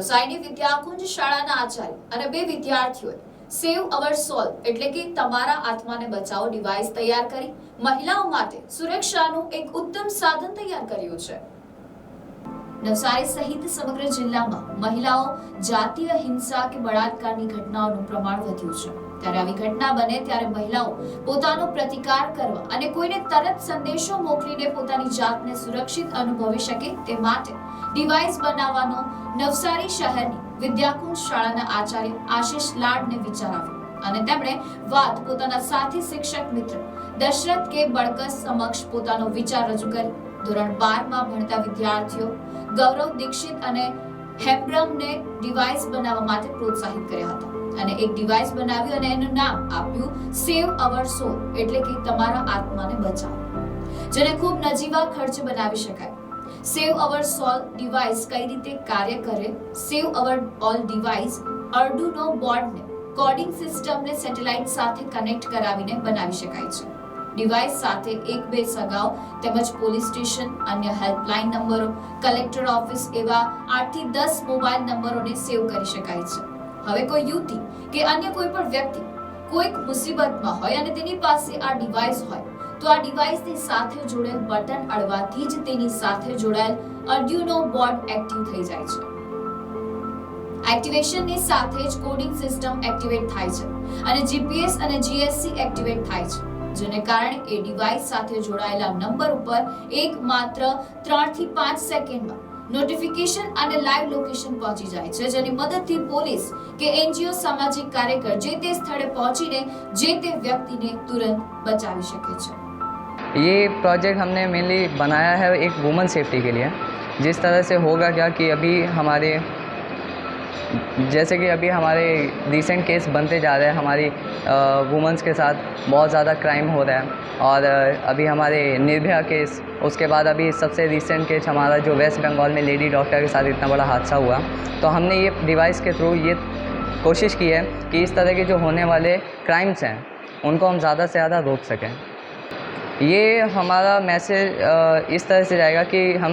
નવસારીની વિદ્યાકુંજ શાળાના આચાર્ય અને બે વિદ્યાર્થીઓએ સેવ અવર સોલ એટલે કે તમારા આત્માને બચાવો ડિવાઇસ તૈયાર કરી મહિલાઓ માટે સુરક્ષાનું એક ઉત્તમ સાધન તૈયાર કર્યું છે. નવસારી સહિત સમગ્ર જિલ્લામાં મહિલાઓ જાતીય હિંસા કે બળાત્કારની ઘટનાઓનું પ્રમાણ વધ્યું છે. ત્યારે આવી ઘટના બને ત્યારે મહિલાઓ પોતાનો પ્રતિકાર કરવા અને કોઈને તરત સંદેશો મોકલીને પોતાની જાતને સુરક્ષિત અનુભવી શકે તે માટે ડિવાઇસ બનાવવાનો નવસારી શહેરની વિદ્યાકુંજ શાળાના આચાર્ય આશિષ લાડને વિચાર આવ્યો અને તેમણે વાત પોતાના સાથી શિક્ષક મિત્ર દશરથ કે બળકસ સમક્ષ પોતાનો વિચાર રજૂ કરી ધોરણ બારમાં ભણતા વિદ્યાર્થીઓ ગૌરવ દીક્ષિત અને હેમ્બ્રમને ડિવાઇસ બનાવવા માટે પ્રોત્સાહિત કર્યા હતા. અને એક ડિવાઇસ બનાવ્યું અને એનું નામ આપ્યું સેવ અવર સોલ એટલે કે તમારા આત્માને બચાવો. જેને ખૂબ નજીવા ખર્ચ બનાવી શકાય. સેવ અવર સોલ ડિવાઇસ કઈ રીતે કાર્ય કરે? સેવ અવર ઓલ ડિવાઇસ અર્ડુનો બોર્ડને કોડિંગ સિસ્ટમને સેટેલાઇટ સાથે કનેક્ટ કરાવીને બનાવી શકાય છે. ડિવાઇસ સાથે એક બે સગાઓ તેમજ પોલીસ સ્ટેશન, અન્ય હેલ્પલાઇન નંબરો, કલેક્ટર ઓફિસ એવા આઠથી દસ મોબાઈલ નંબરોને સેવ કરી શકાય છે. હવે કોઈ યુવતી કે અન્ય કોઈ પણ વ્યક્તિ કોઈક મુસીબતમાં હોય અને તેની પાસે આ ડિવાઇસ હોય, તો આ ડિવાઇસની સાથે જોડેલ બટન અડવાથી જ તેની સાથે જોડાયેલ અર્ડ્યુનો બોર્ડ એક્ટિવ થઈ જાય છે. એક્ટિવેશનની સાથે જ કોડિંગ સિસ્ટમ એક્ટિવેટ થાય છે અને જીપીએસ અને જીએસસી એક્ટિવેટ થાય છે. જેને કારણે એ ડિવાઇસ સાથે જોડાયેલા નંબર ઉપર એક માત્ર 3 થી 5 સેકન્ડમાં નોટિફિકેશન અને લાઈવ લોકેશન પહોંચી જાય છે જેની મદદથી પોલીસ કે એનજીઓ સામાજિક કાર્યકર જે તે સ્થળે પહોંચીને જે તે વ્યક્તિને તુરંત બચાવી શકે છે ये प्रोजेक्ट हमने मेनली बनाया है एक वुमेन सेफ्टी के लिए जिस तरह से होगा क्या कि अभी हमारे जैसे कि अभी हमारे रिसेंट केस बनते जा रहे हैं, हमारी वुमेंस के साथ बहुत ज़्यादा क्राइम हो रहा है। और अभी हमारे निर्भया केस उसके बाद अभी सबसे रिसेंट केस हमारा जो वेस्ट बंगाल में लेडी डॉक्टर के साथ इतना बड़ा हादसा हुआ। तो हमने ये डिवाइस के थ्रू ये कोशिश की है कि इस तरह के जो होने वाले क्राइम्स हैं, उनको हम ज़्यादा से ज़्यादा रोक सकें। ये हमारा मैसेज इस तरह से जाएगा कि हम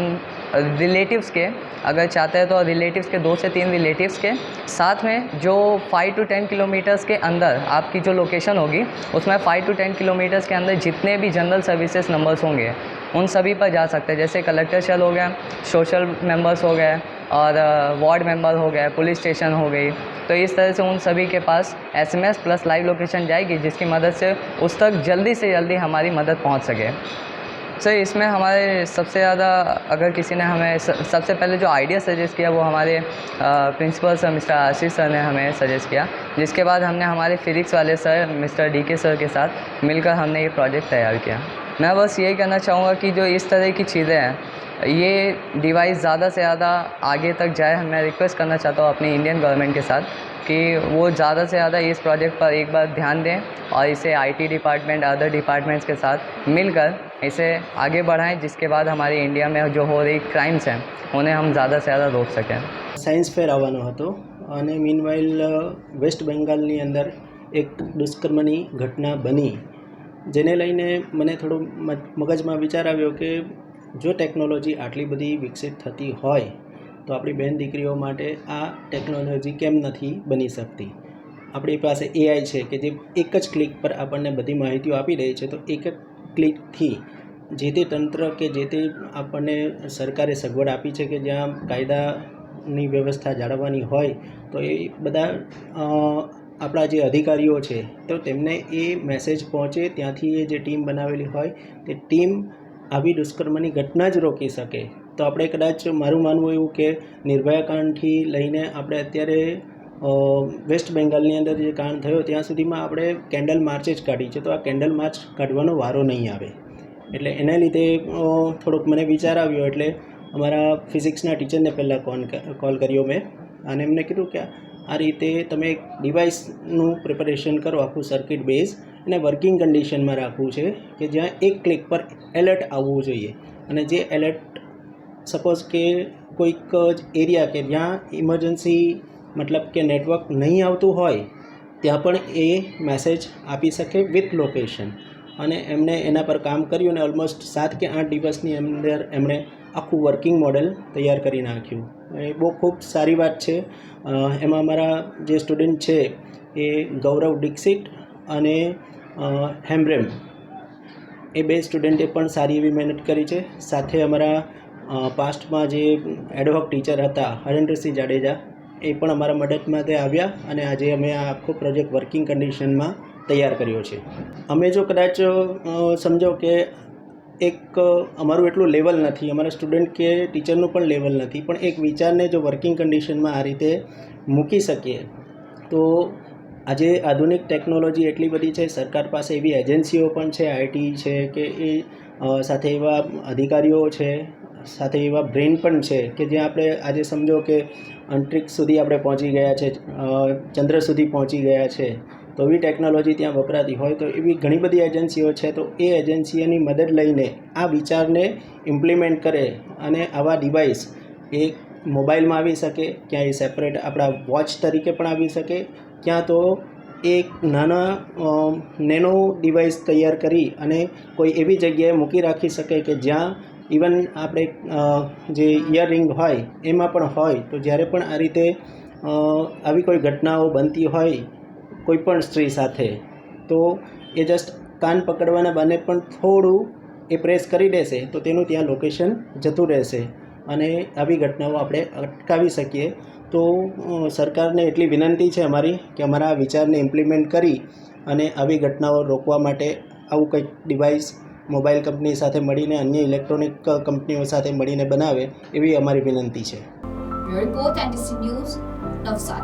रिलेटिव्स के, अगर चाहते हैं तो रिलेटिव्स के, दो से तीन रिलेटिव्स के, साथ में जो फाइव टू टेन किलोमीटर्स के अंदर आपकी जो लोकेशन होगी, उसमें फाइव टू टेन किलोमीटर्स के अंदर जितने भी जनरल सर्विसेज़ नंबर्स होंगे, उन सभी पर जा सकते हैं। जैसे कलेक्टर शेल हो गया सोशल मेंबर्स हो गए, और वार्ड मेंबर हो गए पुलिस स्टेशन हो गई। तो इस तरह से उन सभी के पास एसएमएस प्लस लाइव लोकेशन जाएगी, जिसकी मदद से उस तक जल्दी से जल्दी हमारी मदद पहुँच सके। सर, इसमें हमारे सबसे ज़्यादा अगर किसी ने हमें सबसे पहले जो आइडिया सजेस्ट किया, वो हमारे principal sir, mister Ashish sir ने हमें सजेस्ट किया, जिसके बाद हमने हमारे फिजिक्स वाले sir, mister D K sir के साथ मिलकर हमने ये प्रोजेक्ट तैयार किया। मैं बस यही कहना चाहूँगा कि जो इस तरह की चीज़ें हैं, ये डिवाइस ज़्यादा से ज़्यादा आगे तक जाए, मैं रिक्वेस्ट करना चाहता हूँ अपनी इंडियन गवर्नमेंट के साथ कि वो ज़्यादा से ज़्यादा इस प्रोजेक्ट पर एक बार ध्यान दें और इसे आईटी डिपार्टमेंट अदर डिपार्टमेंट्स के साथ मिलकर इसे आगे बढ़ाएं जिसके बाद हमारे इंडिया में जो हो रही क्राइम्स हैं उन्हें हम ज़्यादा से ज़्यादा रोक सकें સાયન્સ ફેર આવવાનો હતો અને મીનવાઇલ વેસ્ટ બેંગાલની અંદર એક દુષ્કર્મની ઘટના બની જેને લઈને મને થોડો મ- મગજમાં વિચાર આવ્યો કે જો ટેકનોલોજી આટલી બધી વિકસિત થતી હોય તો આપણી બહેન દીકરીઓ માટે આ ટેકનોલોજી કેમ નથી બની શકતી? આપણી પાસે એઆઈ છે કે જે એક જ ક્લિક પર આપણને બધી માહિતીઓ આપી દે છે, તો એક જ ક્લિકથી જે તે તંત્ર કે જે તે આપણને સરકારે સગવડ આપી છે કે જ્યાં કાયદાની વ્યવસ્થા જાળવવાની હોય, તો એ બધા આપણા જે અધિકારીઓ છે, તો તેમને એ મેસેજ પહોંચે, ત્યાંથી એ જે ટીમ બનાવેલી હોય, તે ટીમ આવી દુષ્કર્મની ઘટના જ રોકી શકે. તો આપણે કદાચ મારું માનવું એવું કે નિર્ભયા કાંડથી લઈને આપણે અત્યારે વેસ્ટ બેંગાલની અંદર જે કાંડ થયો ત્યાં સુધીમાં આપણે કેન્ડલ માર્ચ જ કાઢી છે. તો આ કેન્ડલ માર્ચ કાઢવાનો વારો નહીં આવે. એટલે એના લીધે થોડોક મને વિચાર આવ્યો એટલે અમારા ફિઝિક્સના ટીચરને પહેલાં કોલ કોલ કર્યો મેં. અને એમને કીધું કે આ રીતે તમે એક ડિવાઇસનું પ્રિપરેશન કરો, આખું સર્કિટ બેઝ અને વર્કિંગ કન્ડિશનમાં રાખવું છે કે જ્યાં એક ક્લિક પર એલર્ટ આવવું જોઈએ. અને જે એલર્ટ સપોઝ કે કોઈક જ એરિયા કે જ્યાં ઇમરજન્સી મતલબ કે નેટવર્ક નહીં આવતું હોય, ત્યાં પણ એ મેસેજ આપી શકે વિથ લોકેશન અને એમણે એના પર કામ કર્યું અને ઓલમોસ્ટ સાત કે આઠ દિવસની અંદર એમણે આખું વર્કિંગ મોડેલ તૈયાર કરી નાખ્યું. એ બહુ ખૂબ સારી વાત છે. એમાં અમારા જે સ્ટુડન્ટ છે એ ગૌરવ દીક્ષિત અને હેમ્બ્રેમ એ બે સ્ટુડન્ટે પણ સારી એવી મહેનત કરી છે. સાથે અમારા પાસ્ટમાં જે એડવોક ટીચર હતા, હરેન્દ્રસિંહ જાડેજા, એ પણ અમારા મદદમાં માટે આવ્યા અને આજે અમે આ આખો પ્રોજેક્ટ વર્કિંગ કન્ડિશનમાં તૈયાર કર્યો છે. અમે જો કદાચ સમજો કે એક અમારું એટલું લેવલ નથી, અમારા સ્ટુડન્ટ કે ટીચરનું પણ લેવલ નથી, પણ એક વિચારને જો વર્કિંગ કન્ડિશનમાં આ રીતે મૂકી શકીએ, તો આજે આધુનિક ટેકનોલોજી એટલી બધી છે, સરકાર પાસે એવી એજન્સીઓ પણ છે આઈટી છે કે એ સાથે એવા અધિકારીઓ છે સાથે એવા બ્રેન પણ છે કે જ્યાં આપણે આજે સમજો કે અંતરિક્ષ સુધી આપણે પહોંચી ગયા છે ચંદ્ર સુધી પહોંચી ગયા છે, તો એવી ટેકનોલોજી ત્યાં વપરાતી હોય તો એવી ઘણી બધી એજન્સીઓ છે, તો એ એજન્સીઓની મદદ લઈને આ વિચારને ઇમ્પ્લિમેન્ટ કરે અને આવા ડિવાઇસ એ મોબાઈલમાં આવી શકે ક્યાં એ સેપરેટ આપણા વોચ તરીકે પણ આવી શકે, ક્યાં તો એક નાના નેનો ડિવાઇસ તૈયાર કરી અને કોઈ એવી જગ્યાએ મૂકી રાખી શકે કે જ્યાં ઇવન આપણે જે ઇયરિંગ હોય, એમાં પણ હોય, તો જ્યારે પણ આ રીતે આવી કોઈ ઘટનાઓ બનતી હોય, કોઈ પણ સ્ત્રી સાથે, તો એ જસ્ટ કાન પકડવાના બને પણ થોડું એ પ્રેસ કરી દેશે, તો તેનું ત્યાં લોકેશન જતું રહેશે. અને આવી ઘટનાઓ આપણે અટકાવી શકીએ. તો સરકારને એટલી વિનંતી છે અમારી કે અમારા વિચારને ઇમ્પ્લિમેન્ટ કરી અને આવી ઘટનાઓ રોકવા માટે આવું કંઈક ડિવાઇસ મોબાઈલ કંપની સાથે મળીને અન્ય ઇલેક્ટ્રોનિક કંપનીઓ સાથે મળીને બનાવે એવી અમારી વિનંતી છે. નવસારી